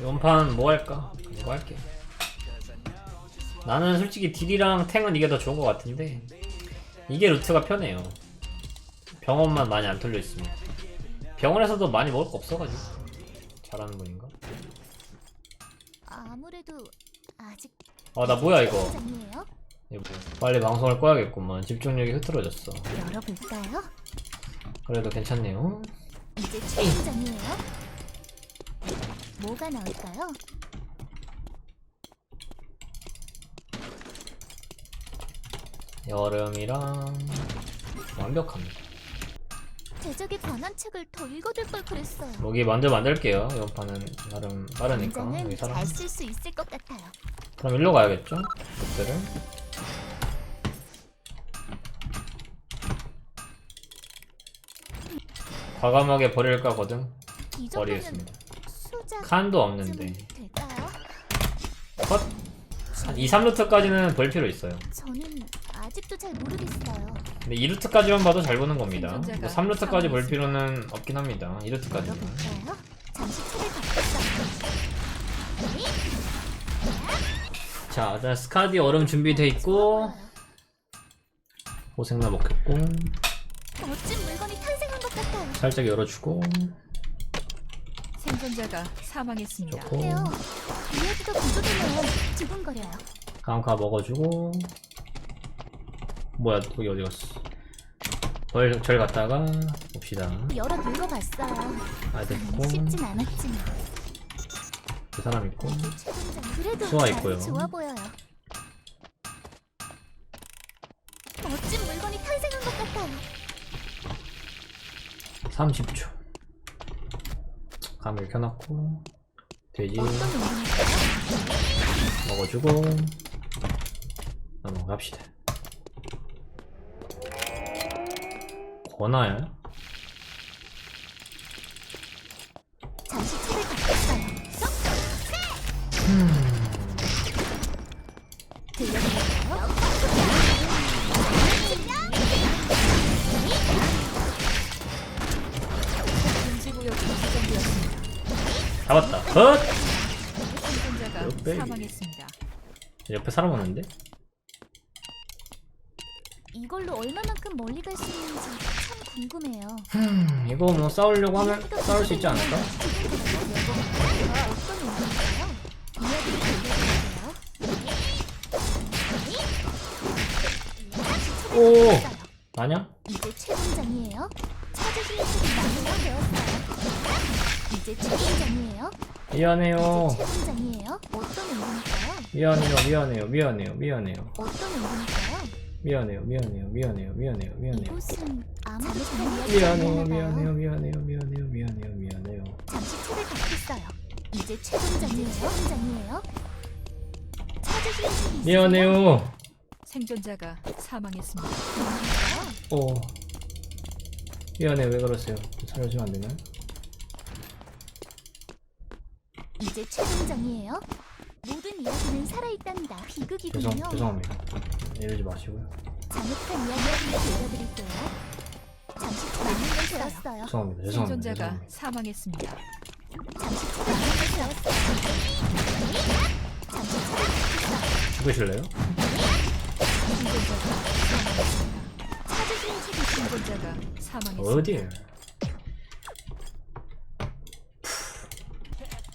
이번 뭐 할까? 이거 할게. 나는 솔직히 딜이랑 탱은 이게 더 좋은 것 같은데 이게 루트가 편해요. 병원만 많이 안 털려 있으면 병원에서도 많이 먹을 거 없어가지고 잘하는 분인가? 아무래도 아직 아 나 뭐야 이거? 빨리 방송을 꺼야겠구만. 집중력이 흐트러졌어. 열어볼까요? 그래도 괜찮네요. 이제 최종장이에요? 뭐가 나올까요? 여름이랑 완벽합니다. 대적의 관한책을 더 읽어둘 걸 그랬어요. 여기 먼저 만들게요. 이번 판은 나름 빠르니까 여기 문장은 사람. 잘쓸 수 있을 것 같아요. 그럼 일로 가야겠죠? 롯데를 과감하게 버릴까 거든 버리겠습니다. 칸도 없는데 될까요? 컷! 한 2, 3루트까지는 볼 필요 있어요. 저는 아직도 잘 모르겠어요. 근데 2루트까지만 봐도 잘 보는 겁니다. 뭐 생존자가 3루트까지 볼. 필요는 없긴 합니다. 2루트까지는. 열어볼까요? 잠시 차를 바꿨어요. 자, 일단 스카디 얼음 준비돼 있고 고생나 먹겠고 멋진 물건이 탄생한 것 같아요. 살짝 열어주고 생존자가 사망했습니다. 좋고 해요. 이야기가 구조되면 두근거려요. 강카 먹어주고 뭐야 거기 어디 갔어 벌, 절 갔다가 봅시다 여러 늙어봤어요. 아 됐고 쉽진 않았지만 그 사람 있고 그래도 잘 있고요. 좋아 보여요. 멋진 물건이 탄생한 것 같아요. 30초 감을 켜놨고 돼지? 먹어주고 넘어갑시다 권하야? 잠시 차를 바꿨어요. 쏙! 헛! 생존자가. 사망했습니다. 옆에 사람 오는데? 이걸로 얼마만큼 멀리 갈 수 있는지 참 궁금해요. 음, 이거 뭐 싸우려고 하면 싸울 수 있지 않을까? 어떤. 오! 아냐? 이제 최종장이에요. 찾으실 책이 많이 되었어요. 이제 최종장이에요. 미안해요. 어떤 의미일까요? 미안해요 미안해요 미안해요 미안해요 어떤 의미일까요? 미안해요 미안해요 미안해요 미안해요 미안해요 이곳은 미안해요 미안해요 미안해요 미안해요 미안해요 미안해요 잠시 책을 바꿨어요. 이제. 찾으실 책이 있으세요? 미안해요 생존자가 사망했습니다. 어 미안해요 왜 그러세요 살려주면 안 되나요? 이제 최종장이에요. 모든 이야기는 살아있답니다. 비극이군요. 죄송 죄송합니다 이러지 마시고요 잔혹한 이야기를 들려드릴게요. 잠시 많은 걸 들었어요. 죄송합니다 죄송합니다 생존자가 죄송합니다 사망했습니다. 잠시 많은 걸 들었어요. 잠시 죽으실래요? 생존자가 사망했습니다. 찾으실 책이 생존자가 사망했습니다. 어디에?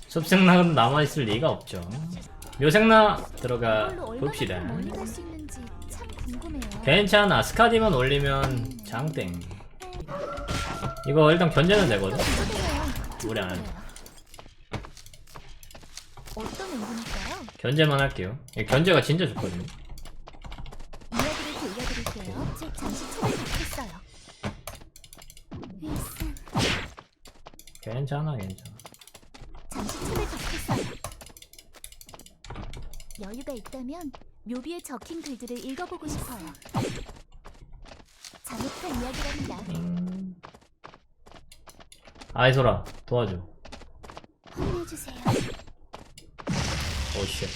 숲생락은 남아있을 리가 없죠. 묘생락 들어가 봅시다. 괜찮아 스카디만 올리면 장땡. 이거 일단 견제는 되거든. 우리 안? 견제만 할게요. 이 견제가 진짜 좋거든요. 괜찮아 괜찮아 책을 바꿨어요. 여유가 있다면 묘비에 적힌 글들을 읽어보고 싶어요. 잔혹한 이야기랍니다. 음. 아이소라 도와줘 혼내주세요. 오쉣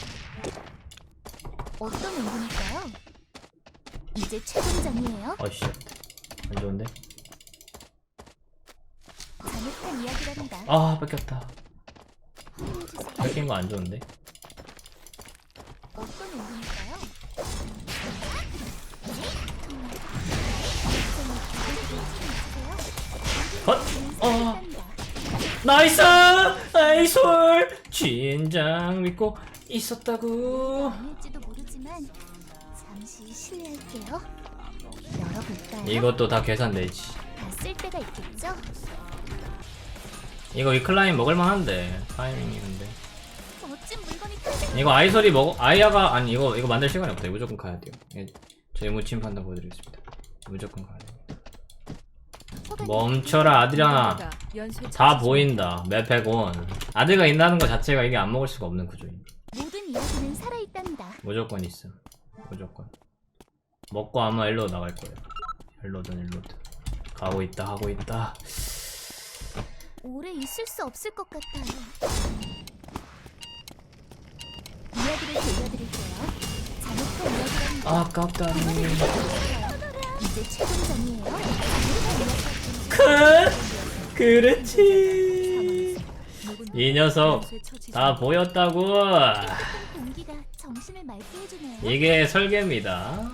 어떤 의미일까요? 이제 최종장이에요. 어쉣 안 좋은데? 잔혹한 이야기랍니다. 아 뺏겼다 뺏긴 거안 좋은데. 헛! 어. 나이스! 나이스! 진작 믿고. 열어볼까요? 이것도 다 계산되지. 이거 이 클라인 먹을만 한데 타이밍이 근데. 이거 아이소리 먹 아이아가 아니 이거 이거 만들 시간이 없다. 무조건 가야 돼요. 예, 제 무침 판단 보여드리겠습니다. 무조건 가야 돼. 멈춰라 연쇄 다 보인다. 맵팩온. 아드가 있다는 것 자체가 이게 안 먹을 수가 없는 구조임. 모든 이야기는 살아있단다. 무조건 있어. 무조건. 먹고 아마 일로 나갈 거예요. 일로든 일로든. 가고 있다 하고 있다. 오래 있을 수 없을 것 같아요. 이야기랍니다. 아깝다니. 이제 최종전이에요. 크 그렇지. 이 녀석 다 중. 보였다고. 이게 설계입니다.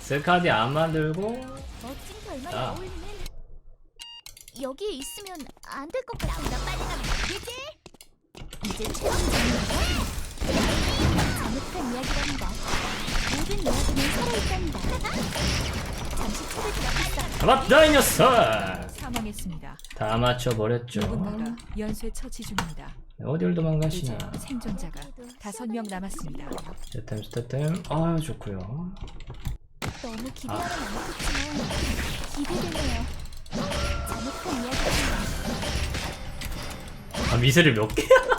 스카디 안 만들고 멋진 여기에 있으면 안 될 것 같습니다. 빨리 가면 되지? 이제 최종전이에요. 잘못한 이야기랍니다. 모든 이야기는 살아있답니다. 잠시 차를 들어갔다. 잡았다 이 녀석. 사망했습니다. 다 맞춰버렸죠. 누군가가 연쇄 처치 중입니다. 어딜 도망가시나. 생존자가 다섯 명 남았습니다. 스태템 스태템. 아유 좋고요. 너무 기대하면 안 좋지만 기대되네요. 아 미세를 몇 개? 잘못한 이야기랍니다.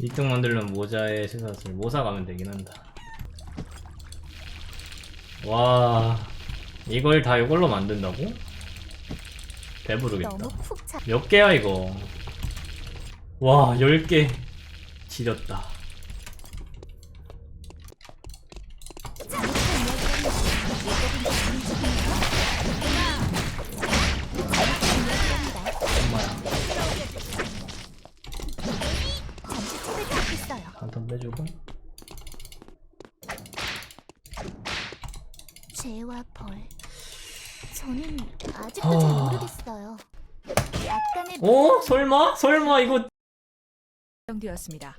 2등 만들려면 모자에 쇠사슬 모사 가면 되긴 한다. 와 이걸 다 이걸로 만든다고? 배부르겠다. 몇 개야 이거? 와 10개 지렸다. 잡겠어요. 한턴 빼주고 죄와 벌. 저는 아직도 잘 아. 모르겠어요. 약간의 어? 설마? 설마 이거 되었습니다.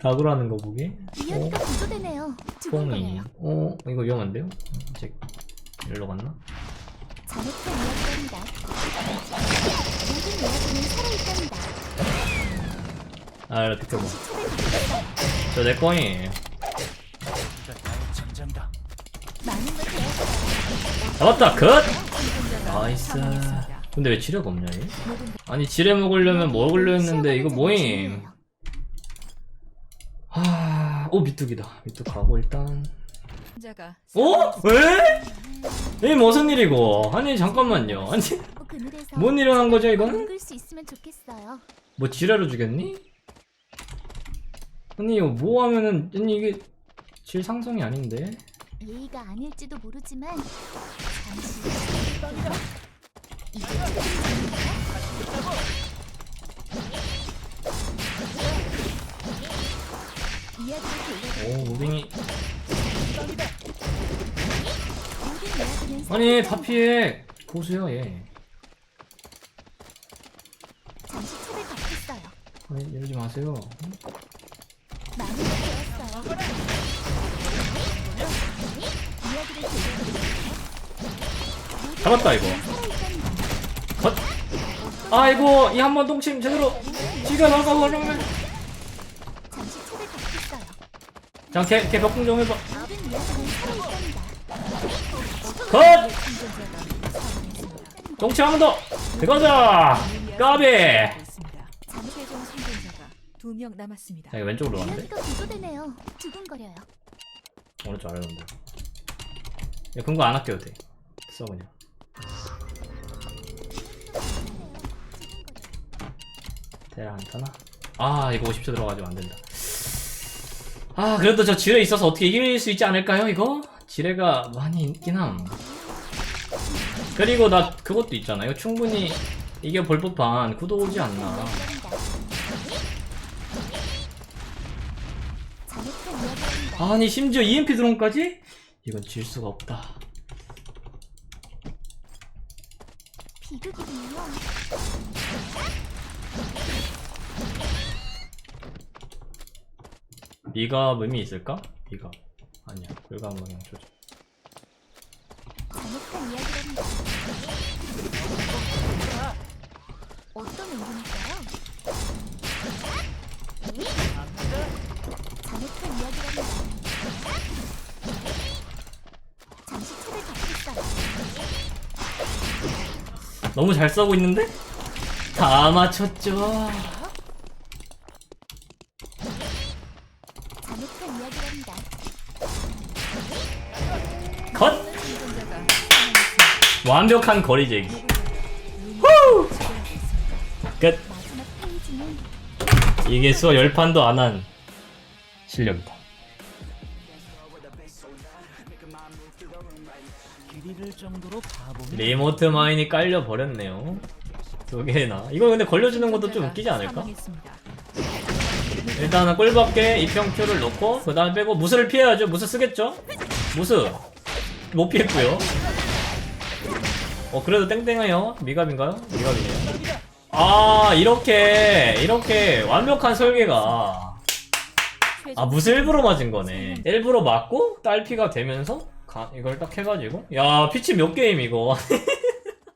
다구라는 거 보게? 구조되네요. 어? 뽕이 두근거려요. 어? 이거 위험한데요? 이제 일로 갔나? 잘못한 이야기랍니다. 모든 이야기는 살아있답니다. 아 이거 비켜봐 잠시 차를 잡겠어요. 저내 거임. 잡았다 컷! 나이스. 근데 왜 지뢰가 없냐 얘? 아니 지뢰 먹으려면 뭐 먹으려 했는데 이거 뭐임. 하... 오 미뚝이다 미뚝 가고 일단 자가 어? 왜? 이게 무슨 일이고 아니 잠깐만요 아니 뭐 그늘에서 뭔 일어난 거죠 좋겠어요. 뭐 지뢰로 죽였니? 아니 이거 뭐 하면은 아니 이게 질 상성이 아닌데 예의가 아닐지도 모르지만 잠시. 오 무빙이 이야기는 아니. 다 피해 고수야 얘 잠시 차를 잡겠어요. 아니 이러지 마세요 잡았다 이거. 컷 아이고 이 한 번 동침 제대로 지가 잠시 차를 잡겠어요. 자 걔 걔 벽공 좀 해봐. 컷. 동치 한번 더 들어가자 까비 있습니다. 최종 생존자가 두 명 남았습니다. 자 이거 왼쪽으로 가는데 이야기가 구조되네요. 두근거려요. 오른쪽 아래로 온다 야 근거 안 아껴도 돼 써 그냥 대야 한타나? 아 이거 50초 들어가지고 안 된다. 아 그래도 저 지뢰 있어서 어떻게 이길 수 있지 않을까요 이거? 지뢰가 많이 있긴 함. 그리고 나 그것도 있잖아. 이거 충분히 이겨볼 법한 구도 오지 않나. 아니 심지어 EMP 드론까지? 이건 질 수가 없다. 네가 의미 있을까? 네가 아니야 불가능한 조절 잘못한 이야기랍니다. 어떤 의미일까요? 잘못한 이야기랍니다. 잠시 차를 갖겠어요. 너무 잘 싸고 있는데? 다 맞췄죠 잘못한 이야기랍니다. 컷! 완벽한 거리 제기 끝 마지막 페이지는 이게 수어 열판도 안 한 실력이다 리모트 마인이 깔려 버렸네요. 두 개나. 이거 근데 걸려주는 것도 좀 웃기지 않을까? 일단은 꿀밖에 이평큐를 넣고 그 다음 빼고 무스를 피해야죠. 무스 쓰겠죠? 무스 못 피했고요. 어 그래도 땡땡해요. 미갑인가요? 미갑이네요. 아 이렇게 이렇게 완벽한 설계가 아 무스 일부러 맞은 거네. 일부러 맞고 딸피가 되면서 가, 이걸 딱 해가지고. 야 피치 몇 게임 이거